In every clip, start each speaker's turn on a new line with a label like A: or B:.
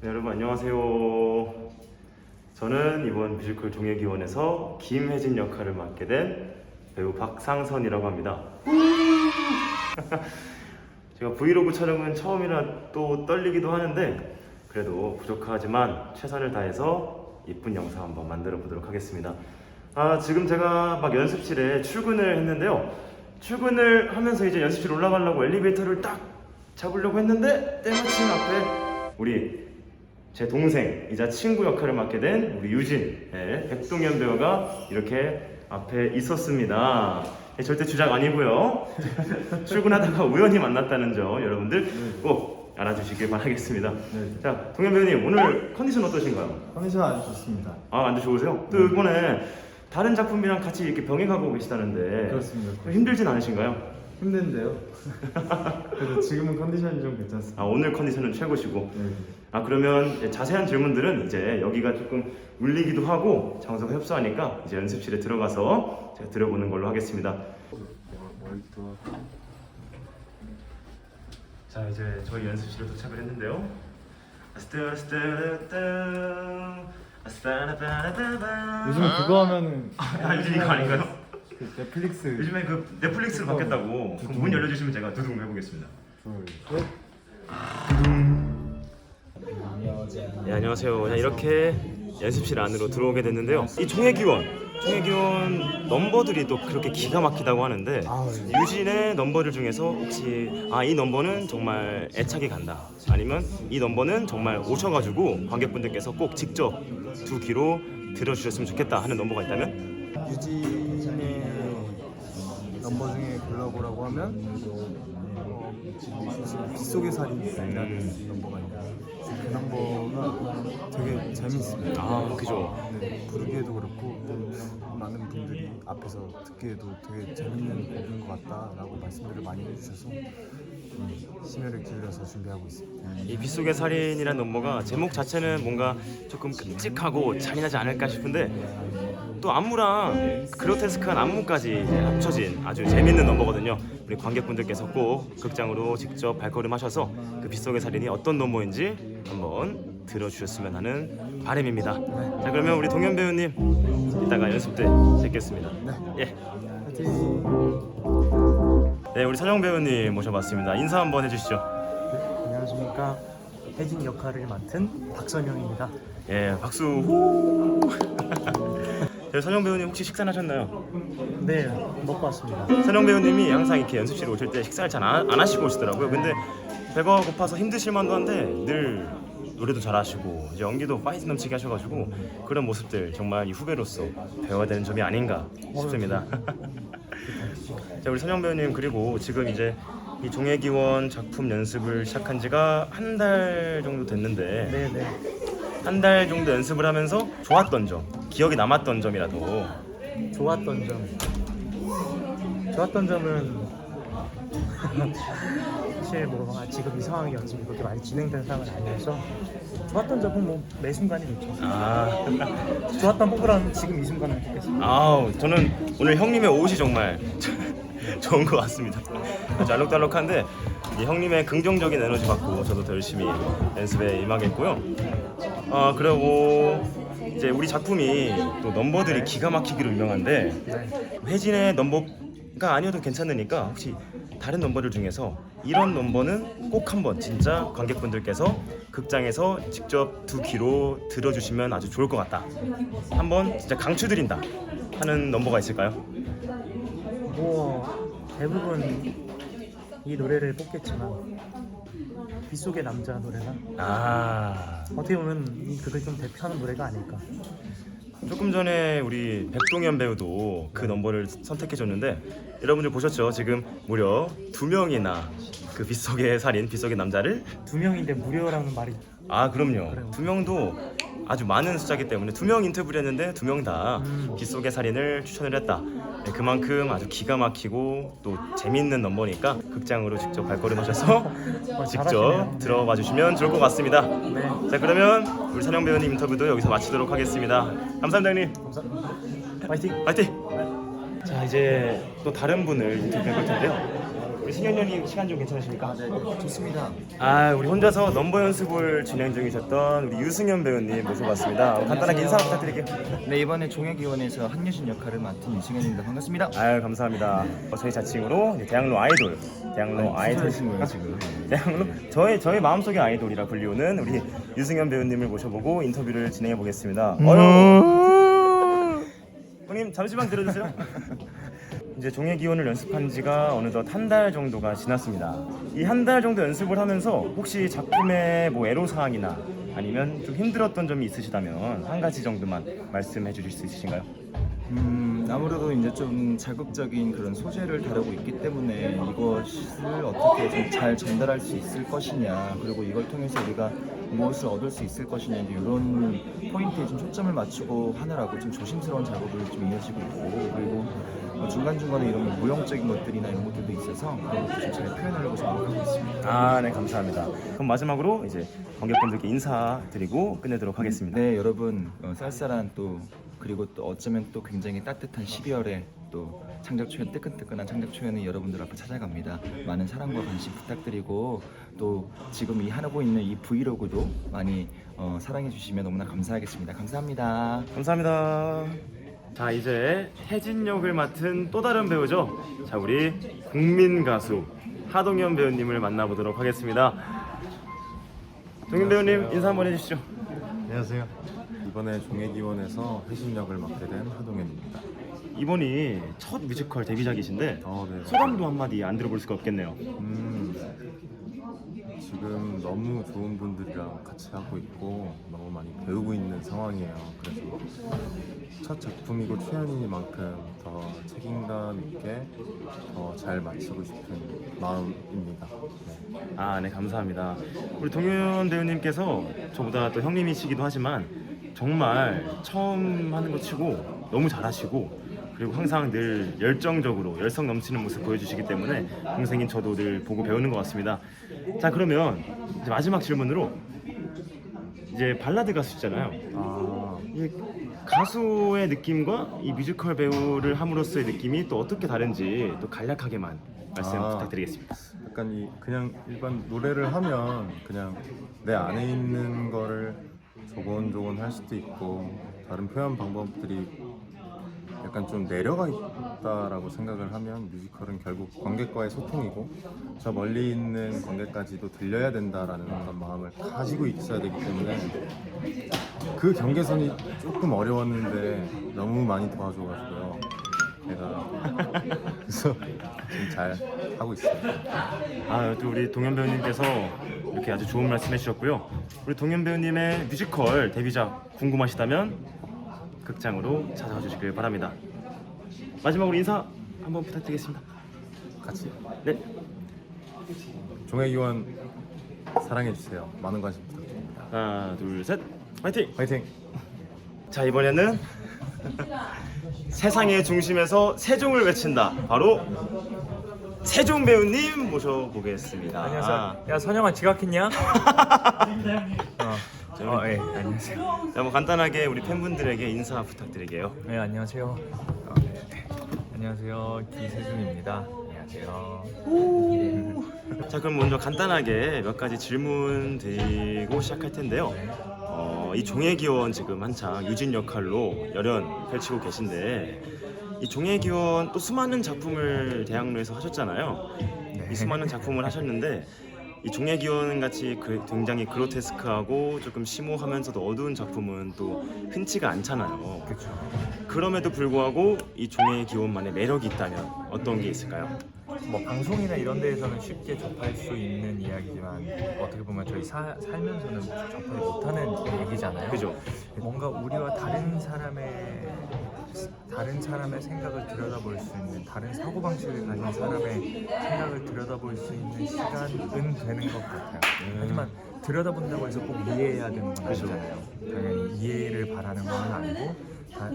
A: 네, 여러분 안녕하세요. 저는 이번 뮤지컬 종예기원에서 김혜진 역할을 맡게 된 배우 박상선이라고 합니다. 제가 브이로그 촬영은 처음이라 또 떨리기도 하는데 그래도 부족하지만 최선을 다해서 이쁜 영상 한번 만들어 보도록 하겠습니다. 아, 지금 제가 막 연습실에 출근을 했는데요. 출근을 하면서 이제 연습실 올라가려고 엘리베이터를 딱 잡으려고 했는데 때마침 앞에 우리 제 동생이자 친구 역할을 맡게 된 우리 유진, 예, 백동현 배우가 이렇게 앞에 있었습니다. 예, 절대 주작 아니고요. 출근하다가 우연히 만났다는 점 여러분들 꼭 알아주시길 바라겠습니다.
B: 네.
A: 자, 동현 배우님 오늘 컨디션 어떠신가요?
B: 컨디션 아주 좋습니다.
A: 아, 안주 좋으세요? 또 이번에 다른 작품이랑 같이 이렇게 병행하고 계시다는데
B: 그렇습니다.
A: 좀 힘들진 않으신가요?
B: 힘든데요. 그래도 지금은 컨디션이 좀 괜찮습니다.
A: 아, 오늘 컨디션은 최고시고
B: 네.
A: 아 그러면 자세한 질문들은 이제 여기가 조금 울리기도 하고 장소가 협소하니까 이제 연습실에 들어가서 제가 들어보는 걸로 하겠습니다. 자 이제 저희 연습실에 도착을 했는데요.
B: 요즘 그거 하면은
A: 아 요즘 이거 아닌가요?
B: 그 넷플릭스
A: 요즘에 그 받겠다고 그럼 문 열려주시면 제가 두둥 해보겠습니다.
B: 둘, 셋.
A: 네 안녕하세요. 그냥 이렇게 연습실 안으로 들어오게 됐는데요. 이 종회기원, 종회기원 넘버들이 또 그렇게 기가 막히다고 하는데
B: 아, 네.
A: 유진의 넘버들 중에서 혹시 아 이 넘버는 정말 애착이 간다. 아니면 이 넘버는 정말 오셔가지고 관객분들께서 꼭 직접 두 귀로 들어주셨으면 좋겠다 하는 넘버가 있다면
B: 유진의 넘버 중에 골라보라고 하면 어, 빗속의 살인이라는
A: 음.
B: 넘버가 있는데 그 넘버가 되게 재밌습니다.
A: 아 그죠.
B: 네, 부르기에도 그렇고 또 많은 분들이 앞에서 듣기에도 되게 재밌는 곡인 것 같다라고 말씀들을 많이 해주셔서 음, 심혈을 기울여서 준비하고 있습니다.
A: 이 빗속의 살인이라는 넘버가 제목 자체는 뭔가 조금 끔찍하고 잔인하지 않을까 싶은데 또 안무랑 그로테스크한 안무까지 이제 합쳐진 아주 재밌는 넘버거든요. 우리 관객분들께서 꼭 극장으로 직접 발걸음하셔서 그 빗속의 살인이 어떤 넘버인지 한번 들어주셨으면 하는 바람입니다. 자 그러면 우리 동현 배우님 이따가 연습 때 뵙겠습니다. 예. 네 우리 선영 배우님 모셔봤습니다. 인사 한번 해주시죠.
C: 안녕하십니까 혜진 역할을 맡은 박선영입니다.
A: 예, 박수. 후. 네, 선영 배우님 혹시 식사 하셨나요?
C: 네 먹고 왔습니다.
A: 선영 배우님이 항상 이렇게 연습실 오실 때 식사를 잘 안 하시고 오시더라고요. 근데 배가 고파서 힘드실 만도 한데 늘 노래도 잘하시고 이제 연기도 파이팅 넘치게 하셔가지고 그런 모습들 정말 이 후배로서 배워야 되는 점이 아닌가 싶습니다. 자 우리 선영 배우님 그리고 지금 이제 이 종예기원 작품 연습을 시작한 지가 한 달 정도 됐는데
C: 네네.
A: 한 달 정도 연습을 하면서 좋았던 점, 기억에 남았던 점이라도.
C: 좋았던 점. 좋았던 점은 사실 뭐 아, 지금 이 상황이 지금 그렇게 많이 진행된 상황은 아니어서 좋았던 점은 뭐 매 순간이 좋죠.
A: 아,
C: 좋았던 뽑으라면 지금 이 순간을 뽑겠습니다.
A: 아우 저는 오늘 형님의 옷이 정말 좋은 것 같습니다. 아주 알록달록한데 이 형님의 긍정적인 에너지 받고 저도 더 열심히 연습에 임하겠고요. 아 그리고 이제 우리 작품이 또 넘버들이 기가 막히기로 유명한데
C: 네.
A: 회진의 넘버가 아니어도 괜찮으니까 혹시 다른 넘버들 중에서 이런 넘버는 꼭 한번 진짜 관객분들께서 극장에서 직접 두 귀로 들어주시면 아주 좋을 것 같다. 한번 진짜 강추드린다 하는 넘버가 있을까요?
C: 뭐 대부분 이 노래를 뽑겠지만 빗속의 남자 노래가
A: 아
C: 어떻게 보면 이 극을 좀 대표하는 노래가 아닐까.
A: 조금 전에 우리 백동현 배우도 그 넘버를 선택해 줬는데 여러분들 보셨죠? 지금 무려 두 명이나 그 빗속의 살인, 빗속의 남자를
C: 두 명인데 무료라는 말이
A: 아 그럼요. 두 명도 아주 많은 숫자기 때문에 두 명 인터뷰를 했는데 두 명다
C: 음.
A: 빗속의 살인을 추천을 했다. 네, 그만큼 아주 기가 막히고 또 재밌는 넘버니까 극장으로 직접 발걸음하셔서
C: 어,
A: 직접
C: 잘하시네요.
A: 들어봐 주시면 좋을 것 같습니다.
C: 네.
A: 자 그러면 우리 선영 배우님 인터뷰도 여기서 마치도록 하겠습니다. 감사합니다 형님.
C: 파이팅.
A: 파이팅! 자 이제 또 다른 분을 인터뷰해 볼 텐데요. 우리 승현님 시간 좀 괜찮으십니까?
D: 네, 좋습니다.
A: 아 우리 혼자서 넘버 연습을 진행 중이셨던 우리 유승현 배우님 모셔봤습니다. 간단하게 인사 부탁드릴게요.
D: 네 이번에 종혁위원회에서 한유진 역할을 맡은 이승현입니다. 반갑습니다.
A: 아유 감사합니다. 어, 저희 자칭으로 대학로 아이돌, 대학로 아이돌
D: 하신 거예요 지금?
A: 대학로 저의 저의 마음속의 아이돌이라 불리우는 우리 유승현 배우님을 모셔보고 인터뷰를 진행해 보겠습니다. 어유 형님 잠시만 들어주세요. 이제 종의 기원을 연습한 지가 어느덧 한 달 정도가 지났습니다. 이 한 달 정도 연습을 하면서 혹시 작품의 뭐 애로 사항이나 아니면 좀 힘들었던 점이 있으시다면 한 가지 정도만 말씀해 주실 수 있으신가요?
D: 음 아무래도 이제 좀 자극적인 그런 소재를 다루고 있기 때문에 이것을 어떻게 좀 잘 전달할 수 있을 것이냐 그리고 이걸 통해서 우리가 무엇을 얻을 수 있을 것이냐 이런 포인트에 좀 초점을 맞추고 하느라고 좀 조심스러운 작업을 좀 이어지고 있고 그리고 뭐 중간중간에 이런 무용적인 것들이나 이런 것들도 있어서 그런 것도 좀 잘 표현하려고 좀 노력하고 있습니다.
A: 아, 네, 감사합니다. 그럼 마지막으로 이제 관객분들께 인사드리고 끝내도록 하겠습니다.
D: 네 여러분 어, 쌀쌀한 또 그리고 또 어쩌면 또 굉장히 따뜻한 12월에 또 창작 초연 뜨끈뜨끈한 창작 초연이 여러분들 앞에 찾아갑니다. 많은 사랑과 관심 부탁드리고 또 지금 이 하고 있는 이 브이로그도 많이 어, 사랑해 주시면 너무나 감사하겠습니다. 감사합니다.
A: 감사합니다. 자, 이제 혜진 역을 맡은 또 다른 배우죠. 자, 우리 국민 가수 하동현 배우님을 만나보도록 하겠습니다. 동현 배우님 인사 한번 해주시죠.
E: 안녕하세요. 이번에 종예기원에서 회신 역을 맡게 된 하동현입니다.
A: 이번이 첫 뮤지컬 데뷔작이신데
E: 어, 네.
A: 소감도 한마디 안 들어볼 수가 없겠네요.
E: 음, 지금 너무 좋은 분들이랑 같이 하고 있고 너무 많이 배우고 있는 상황이에요. 그래서 첫 작품이고 초연이니만큼 더 책임감 있게 더 잘 마치고 싶은 마음입니다. 네.
A: 아, 네, 감사합니다. 우리 동현 배우님께서 저보다 또 형님이시기도 하지만 정말 처음 하는 것 치고 너무 잘하시고 그리고 항상 늘 열정적으로 열성 넘치는 모습 보여주시기 때문에 동생인 저도 늘 보고 배우는 것 같습니다. 자, 그러면 이제 마지막 질문으로 이제 발라드 가수잖아요.
E: 아,
A: 이 가수의 느낌과 이 뮤지컬 배우를 함으로써의 느낌이 또 어떻게 다른지 또 간략하게만 말씀
E: 아.
A: 부탁드리겠습니다.
E: 약간 이 그냥 일반 노래를 하면 그냥 내 안에 있는 거를 조곤조곤 할 수도 있고 다른 표현 방법들이 약간 좀 내려가 있다라고 생각을 하면 뮤지컬은 결국 관객과의 소통이고 저 멀리 있는 관객까지도 들려야 된다라는 그런 마음을 가지고 있어야 되기 때문에 그 경계선이 조금 어려웠는데 너무 많이 도와줘가지고요 그래서 지금 잘 하고 있습니다.
A: 아, 또 우리 동현 배우님께서 이렇게 아주 좋은 말씀 해주셨고요. 우리 동현 배우님의 뮤지컬 데뷔작 궁금하시다면 극장으로 찾아와 주시길 바랍니다. 마지막으로 인사 한번 부탁드리겠습니다.
E: 같이
A: 네,
E: 종회기원 사랑해 주세요. 많은 관심 부탁드립니다.
A: 하나, 둘, 셋, 파이팅!
E: 화이팅!
A: 자 이번에는 세상의 중심에서 세종을 외친다. 바로 세종 배우님 모셔보겠습니다.
F: 안녕하세요. 야 선영아 지각했냐? 어, 어, 예, 안녕하세요.
A: 자, 뭐 간단하게 우리 팬분들에게 인사 부탁드릴게요.
F: 네, 안녕하세요. 어, 네. 안녕하세요. 기세준입니다. 안녕하세요.
A: 자 그럼 먼저 간단하게 몇 가지 질문 드리고 시작할 텐데요. 어, 이 종회기원 지금 한창 유진 역할로 열연 펼치고 계신데 이 종회기원 또 수많은 작품을 대학로에서 하셨잖아요.
F: 네.
A: 이 수많은 작품을 하셨는데 이 종회기원 같이 그 굉장히 그로테스크하고 조금 심오하면서도 어두운 작품은 또 흔치가 않잖아요. 그럼에도 불구하고 이 종회기원만의 매력이 있다면 어떤 게 있을까요?
F: 뭐 방송이나 이런 데에서는 쉽게 접할 수 있는 이야기지만 어떻게 보면 저희 사, 살면서는 접하지 못하는 얘기잖아요.
A: 그죠?
F: 뭔가 우리와 다른 사람의 다른 사람의 생각을 들여다볼 수 있는 다른 사고 방식을 가진 사람의 생각을 들여다볼 수 있는 시간은 되는 것 같아요. 하지만 들여다본다고 해서 꼭 이해해야 되는 건. 아니잖아요. 당연히 이해를 바라는 건 아니고 다,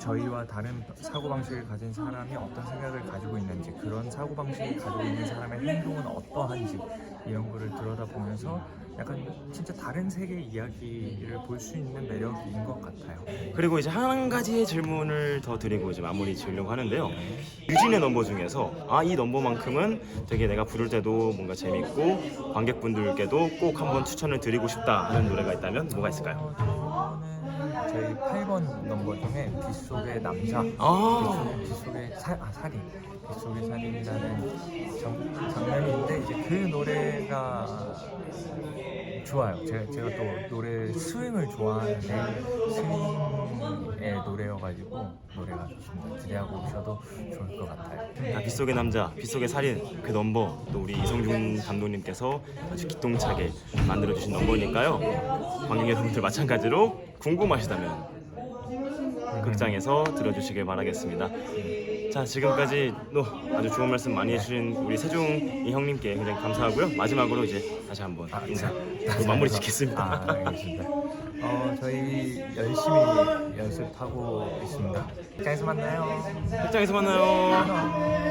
F: 저희와 다른 사고 방식을 가진 사람이 어떤 생각을 가지고 있는지 그런 사고 방식을 가지고 있는 사람의 행동은 어떠한지 이런 거를 들여다보면서 약간 진짜 다른 세계 이야기를 볼 수 있는 매력인 것 같아요.
A: 그리고 이제 한 가지의 질문을 더 드리고 이제 마무리 지으려고 하는데요. 유진의 넘버 중에서 아 이 넘버만큼은 되게 내가 부를 때도 뭔가 재밌고 관객분들께도 꼭 한번 추천을 드리고 싶다 하는 노래가 있다면 뭐가 있을까요?
F: 저희 8번 넘버 중에 빗속의 남자
A: 아,
F: 빗속의 사, 아, 살인 빗속의 살인이라는 장, 장면인데 이제 그 노래가 좋아요. 제가, 제가 또 노래 스윙을 좋아하는데 스윙의 노래여가지고 노래가 좋습니다. 기대하고 오셔도 좋을 것 같아요.
A: 자, 빗속의 남자, 빗속의 살인 그 넘버 또 우리 이성준 감독님께서 아주 기똥차게 만들어 주신 넘버니까요. 관객 여러분들 마찬가지로 궁금하시다면 극장에서 들어주시길 바라겠습니다. 자 지금까지 또 아주 좋은 말씀 많이 해주신 우리 세중 이 형님께 굉장히 감사하고요. 마지막으로 이제 다시 한번 인사 또 마무리 짓겠습니다.
F: 아, 알겠습니다. 어, 저희 열심히 연습하고 있습니다. 극장에서 만나요.
A: 극장에서 만나요.